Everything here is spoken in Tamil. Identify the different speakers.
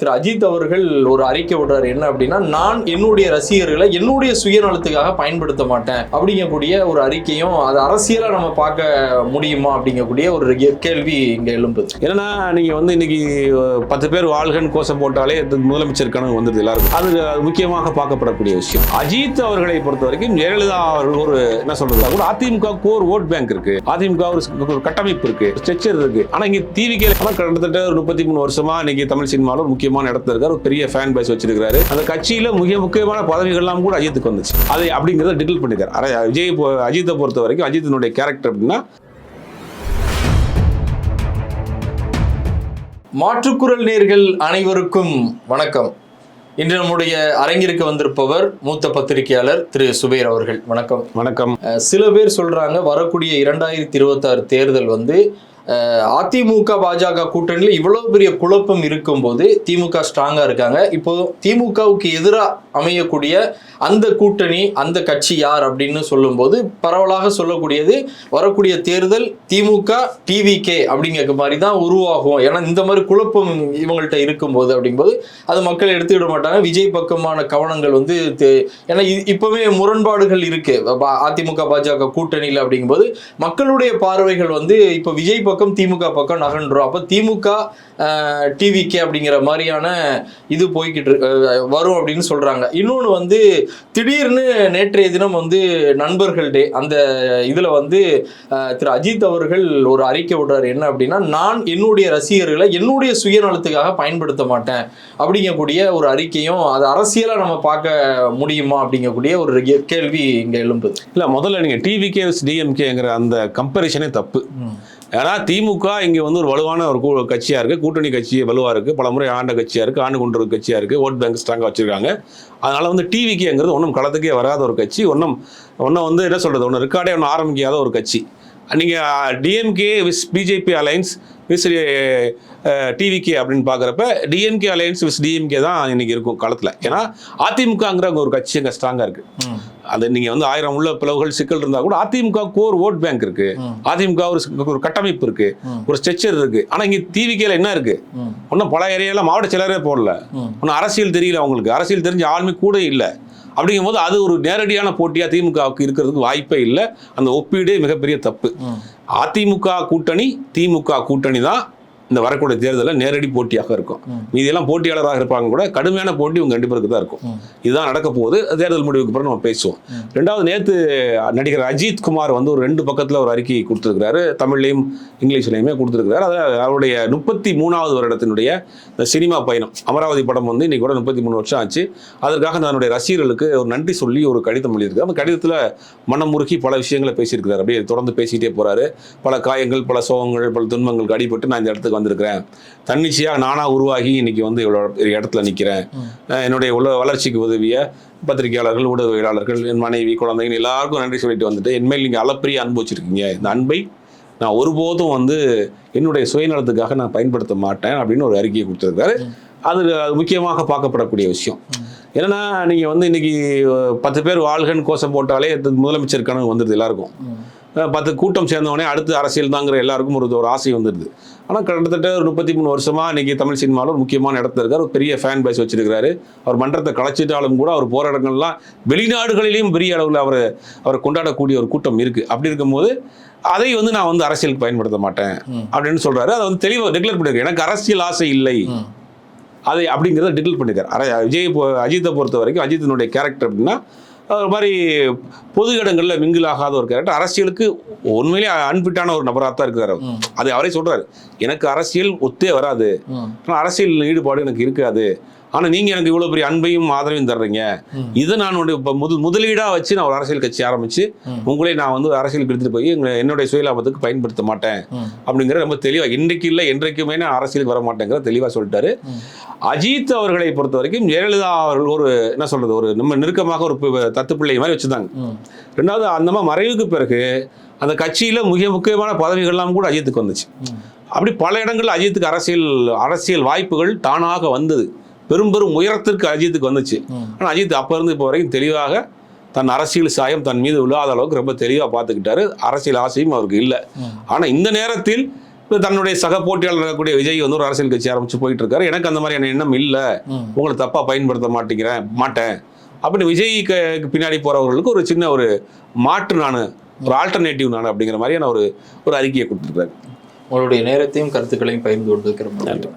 Speaker 1: திரு அஜித் அவர்கள் ஒரு அறிக்கை விடுறாரு. என்ன அப்படின்னா நான் என்னுடைய ரசிகர்களை என்னுடைய சுயநலத்துக்காக பயன்படுத்த மாட்டேன் அப்படிங்கக்கூடிய ஒரு அறிக்கையும் அது அரசியலா நம்ம பார்க்க முடியுமா அப்படிங்கக்கூடிய ஒரு கேள்வி இங்க எழும்புது.
Speaker 2: ஏன்னா நீங்க வந்து இன்னைக்கு பத்து பேர் வாழ்கன் கோஷம் போட்டாலே முதலமைச்சர் கனவு வந்துருது எல்லாருக்கும். அது முக்கியமாக பார்க்கப்படக்கூடிய விஷயம். அஜித் அவர்களை பொறுத்த வரைக்கும் ஜெயலலிதா அவர்கள் ஒரு என்ன சொல்றது ஒரு அதிமுக ஒரு ஓட் பேங்க் இருக்கு. அதிமுக ஒரு கட்டமைப்பு இருக்கு. ஸ்ட்ரெச்சர் இருக்கு. ஆனா இங்க டிவிக்கே கிட்டத்தட்ட ஒரு முப்பத்தி மூணு வருஷமா இன்னைக்கு தமிழ் சினிமாவில் ஒரு முக்கியமான இடத்துல இருக்காரு. பெரிய ஃபேன் பேஸ் வச்சிருக்காரு அந்த கட்சியில மிக முக்கியமான பதவிகள்லாம் கூட அஜித்துக்கு வந்துச்சு. அதை அப்படிங்கிறத பண்ணிருக்காரு. ஆனா விஜய் அஜித்தை பொறுத்த வரைக்கும் அஜித்தினுடைய கேரக்டர் அப்படின்னா
Speaker 1: மாற்றுக்குரல் நேர்கள் அனைவருக்கும் வணக்கம். இன்று நம்முடைய அரங்கிற்கு வந்திருப்பவர் மூத்த பத்திரிகையாளர் திரு சுபேர் அவர்கள். வணக்கம்.
Speaker 2: வணக்கம்.
Speaker 1: சில பேர் சொல்றாங்க வரக்கூடிய இரண்டாயிரத்தி இருபத்தாறு தேர்தல் வந்து அதிமுக பாஜக கூட்டணியில் இவ்வளவு பெரிய குழப்பம் இருக்கும்போது திமுக ஸ்ட்ராங்காக இருக்காங்க. இப்போ திமுகவுக்கு எதிராக அமையக்கூடிய அந்த கூட்டணி அந்த கட்சி யார் அப்படின்னு சொல்லும்போது பரவலாக சொல்லக்கூடியது வரக்கூடிய தேர்தல் திமுக டிவிகே அப்படிங்கிற மாதிரி தான் உருவாகும். ஏன்னா இந்த மாதிரி குழப்பம் இவங்கள்ட்ட இருக்கும்போது அப்படிங்கும்போது அது மக்கள் எடுத்துக்கிட மாட்டாங்க. விஜய் பக்கமான கவனங்கள் வந்து ஏன்னா இப்போவே முரண்பாடுகள் இருக்கு. அதிமுக பாஜக கூட்டணியில் அப்படிங்கும்போது மக்களுடைய பார்வைகள் வந்து இப்போ விஜய் பக்கம் திமுக பக்கம் நகன்றும் அப்போ திமுக டிவிகே அப்படிங்கிற மாதிரியான இது போய்கிட்டு வரும் அப்படின்னு சொல்றாங்க. இன்னொன்று வந்து திடீர்னு நேற்றைய தினம் வந்து நண்பர்கள் டே அந்த இதுல வந்து திரு அஜித் அவர்கள் ஒரு அறிக்கை விடுறாரு. என்ன அப்படின்னா நான் என்னுடைய ரசிகர்களை என்னுடைய சுயநலத்துக்காக பயன்படுத்த மாட்டேன். அப்படிங்கக்கூடிய ஒரு அறிக்கையும் அது அரசியலா நம்ம பார்க்க முடியுமா அப்படிங்கக்கூடிய ஒரு கேள்வி இங்க எழும்புது.
Speaker 2: இல்ல முதல்ல நீங்க டிவிகே டிஎம்கேங்கிற அந்த கம்பேரிஷனே தப்பு. ஏன்னா திமுக இங்கே வந்து ஒரு வலுவான ஒரு கட்சியாக இருக்குது கூட்டணி கட்சி வலுவாக இருக்குது பல முறை ஆண்ட கட்சியாக இருக்குது ஆண்டு கொண்டு கட்சியாக இருக்குது ஓட் பேங்க் ஸ்ட்ராங்காக வச்சுருக்காங்க. அதனால் வந்து டிவிக்குங்கிறது ஒன்றும் களத்துக்கே வராத ஒரு கட்சி. ஒன்றும் ஒன்றும் வந்து என்ன சொல்கிறது ஒன்று ரெக்கார்டே ஒன்று ஆரம்பிக்காத ஒரு கட்சி. நீங்கள் DMK vs BJP alliance vs TVK அப்படின்னு பார்க்குறப்ப டிஎம்கே அலையன்ஸ் விஸ் டிஎம்கே தான் இன்னைக்கு இருக்கும் களத்தில் ஏன்னா அதிமுகங்கிற ஒரு கட்சி அங்கே ஸ்ட்ராங்காக இருக்கு. அது நீங்க வந்து ஆயிரம் உள்ள பிளவுகள் சிக்கல் இருந்தா கூட அதிமுக கோர் ஓட் பேங்க் இருக்கு. அதிமுக ஒரு ஒரு கட்டமைப்பு இருக்கு. ஒரு ஸ்ட்ரக்சர் இருக்கு. ஆனா இங்க டிவிக்கேல என்ன இருக்கு. ஒன்றும் பல ஏரியால மாவட்ட செயலரே போடல. ஒன்றும் அரசியல் தெரியல அவங்களுக்கு. அரசியல் தெரிஞ்ச ஆளுமை கூட இல்லை. அப்படிங்கும்போது அது ஒரு நேரடியான போட்டியா திமுகவுக்கு இருக்கிறதுக்கு வாய்ப்பே இல்லை. அந்த ஒப்பீடே மிகப்பெரிய தப்பு. அதிமுக கூட்டணி திமுக கூட்டணி தான் இந்த வரக்கூடிய தேர்தலில் நேரடி போட்டியாக இருக்கும். மீதியெல்லாம் போட்டியாளராக இருப்பாங்க கூட கடுமையான போட்டி உங்க ரெண்டு பேருக்கு தான் இருக்கும். இதுதான் நடக்க போகுது. தேர்தல் முடிவுக்கு அப்புறம் நம்ம பேசுவோம். ரெண்டாவது நேற்று நடிகர் அஜித் குமார் வந்து ஒரு ரெண்டு பக்கத்தில் ஒரு அறிக்கை கொடுத்துருக்கிறாரு. தமிழ்லையும் இங்கிலீஷ்லையுமே கொடுத்துருக்கிறாரு. அதில் அவருடைய முப்பத்தி மூணாவது வருடத்தினுடைய இந்த சினிமா பயணம் அமராவதி படம் வந்து இன்னைக்கு கூட முப்பத்தி மூணு வருஷம் ஆச்சு. அதற்காக தன்னுடைய ரசிகர்களுக்கு ஒரு நன்றி சொல்லி ஒரு கடிதம் எழுதியிருக்காரு. அந்த கடிதத்தில் மனம் முறுக்கி பல விஷயங்களை பேசியிருக்கிறார். அப்படியே தொடர்ந்து பேசிகிட்டே போகிறாரு பல காயங்கள் பல சோகங்கள் பல துன்பங்களுக்கு அடிபட்டு நான் இந்த இடத்துக்கு வந்திருக்கிறேன் தன்னிச்சையாக நானா உருவாகி இன்னைக்கு வந்து இவ்வளோ பெரிய இடத்துல நிற்கிறேன் என்னுடைய உல வளர்ச்சிக்கு உதவிய பத்திரிகையாளர்கள் ஊடகவியலாளர்கள் என் மனைவி குழந்தைகள் எல்லாருக்கும் நன்றி சொல்லிட்டு வந்துட்டு என்மேல் நீங்கள் அளப்பரிய அன்பு வச்சிருக்கீங்க. இந்த அன்பை நான் ஒருபோதும் வந்து என்னுடைய சுயநலத்துக்காக நான் பயன்படுத்த மாட்டேன் அப்படின்னு ஒரு அறிக்கையை கொடுத்துருக்காரு. அது முக்கியமாக பார்க்கப்படக்கூடிய விஷயம். என்னன்னா நீங்கள் வந்து இன்னைக்கு பத்து பேர் வாழ்கன்னு கோஷம் போட்டாலே முதலமைச்சர் கனவு வந்துடுது எல்லாருக்கும். பத்து கூட்டம் சேர்ந்தவொடனே அடுத்து அரசியல் தாங்கிற எல்லாருக்கும் ஒரு ஒரு ஆசை வந்துடுது. ஆனால் கிட்டத்தட்ட ஒரு முப்பத்தி மூணு வருஷமா இன்னைக்கு தமிழ் சினிமாவில் ஒரு முக்கியமான இடத்துல இருக்கார். ஒரு பெரிய ஃபேன் பேஸ் வச்சிருக்காரு அவர் மன்றத்தை கலைச்சிட்டாலும் கூட அவர் போகிற இடங்கள்லாம் வெளிநாடுகளிலையும் பெரிய அளவில் அவர் அவரை கொண்டாடக்கூடிய ஒரு கூட்டம் இருக்கு. அப்படி இருக்கும்போது அதை வந்து நான் வந்து அரசியலுக்கு பயன்படுத்த மாட்டேன். அப்படின்னு சொல்றாரு. அதை வந்து தெளிவாக டிக்ளேர் பண்ணிருக்காரு. எனக்கு அரசியல் ஆசை இல்லை. அதை அப்படிங்கிறத டிட்டில் பண்ணியிருக்காரு விஜய் அஜித்தை பொறுத்த வரைக்கும் அஜித்தினுடைய கேரக்டர் அப்படின்னா ஒரு மாதிரி பொது இடங்களில் மிங்கில் ஆகாத ஒரு கேரக்டர் அரசியலுக்கு உண்மையிலேயே அன்பிட்டான ஒரு நபராக தான் இருக்கிறார். அதை அவரே சொல்றாரு. எனக்கு அரசியல் ஒத்தே வராது. அரசியல் ஈடுபாடு எனக்கு இருக்காது. ஆனால் நீங்கள் எனக்கு இவ்வளோ பெரிய அன்பையும் ஆதரவையும் தர்றீங்க.
Speaker 1: இதை
Speaker 2: நான் இப்போ முதல் முதலீடாக வச்சு நான் ஒரு அரசியல் கட்சி ஆரம்பிச்சு
Speaker 1: ம்.
Speaker 2: உங்களே நான் வந்து அரசியலுக்கு எடுத்துகிட்டு போய் எங்களை- என்னுடைய சுயலாபத்துக்கு பயன்படுத்த மாட்டேன். அப்படிங்கிற ரொம்ப தெளிவாக இன்றைக்கு இல்லை என்றைக்குமே நான் அரசியலுக்கு வர மாட்டேங்கிற தெளிவாக சொல்லிட்டாரு. அஜித் அவர்களை பொறுத்த வரைக்கும் ஜெயலலிதா அவர்கள் ஒரு என்ன சொல்றது ஒரு நம்ம நெருக்கமாக ஒரு தத்து பிள்ளை மாதிரி வச்சுருந்தாங்க. ரெண்டாவது அந்த மாதிரி மறைவுக்கு பிறகு அந்த கட்சியில மிக முக்கியமான பதவிகள்லாம் கூட அஜித்துக்கு வந்துச்சு. அப்படி பல இடங்கள்ல அஜித்துக்கு அரசியல் அரசியல் வாய்ப்புகள் தானாக வந்தது பெரும் பெரும் உயரத்திற்கு அஜித்துக்கு வந்துச்சு. ஆனால் அஜித் அப்போ இருந்து இப்போ வரைக்கும் தெளிவாக தன் அரசியல் சாயம் தன் மீது விழாத அளவுக்கு ரொம்ப தெளிவாக பார்த்துக்கிட்டாரு. அரசியல் ஆசையும் அவருக்கு இல்லை. ஆனால் இந்த நேரத்தில் இப்ப தன்னுடைய சக போட்டியாளர் இருக்கக்கூடிய விஜய் வந்து ஒரு அரசியல் கட்சி ஆரம்பிச்சு போயிட்டு இருக்காரு எனக்கு அந்த மாதிரியான எண்ணம் இல்லை. உங்களை தப்பா பயன்படுத்த மாட்டேங்கிறேன் மாட்டேன். அப்படின்னு விஜய்க்கு பின்னாடி போறவர்களுக்கு ஒரு சின்ன ஒரு மாற்று நான் ஒரு ஆல்டர்னேட்டிவ் நான் அப்படிங்கிற மாதிரியான ஒரு ஒரு அறிக்கையை கொடுத்துருக்காரு.
Speaker 1: உங்களுடைய நேரத்தையும் கருத்துக்களையும் பகிர்ந்து கொண்டிருக்கிறோம்
Speaker 2: நன்றி.